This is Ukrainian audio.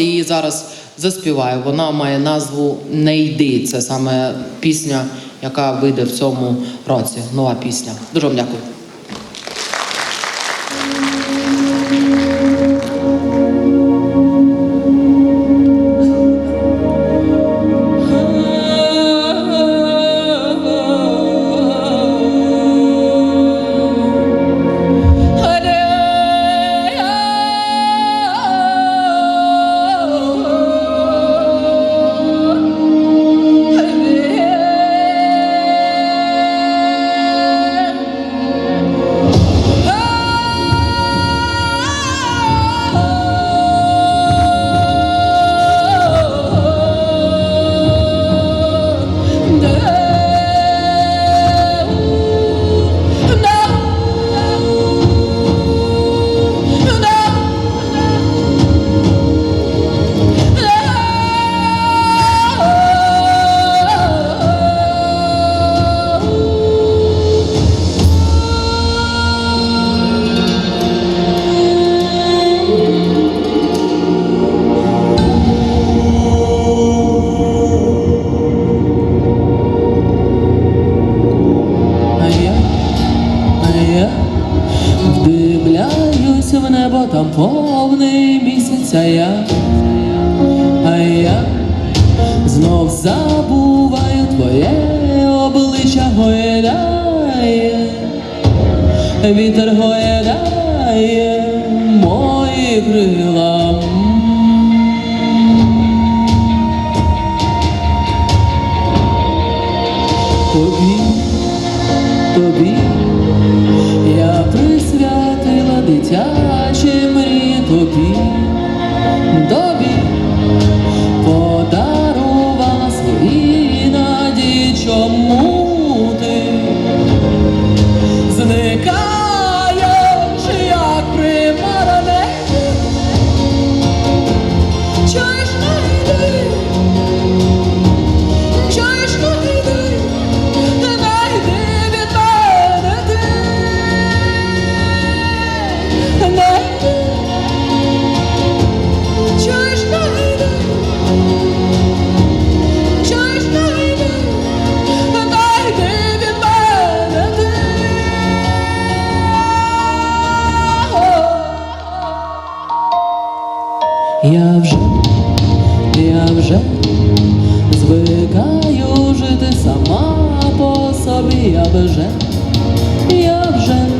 Її зараз заспіваю. Вона має назву Не йди. Це саме пісня, яка вийде в цьому році. Нова пісня. Дуже вам дякую. Там повний місяць, а я, а я знов забуваю твоє обличчя гойдає, вітер гойдає мої крила. Тобі тобі я присвятила дитячі Я вже, я вже звикаю жити сама по собі, я вже, я вже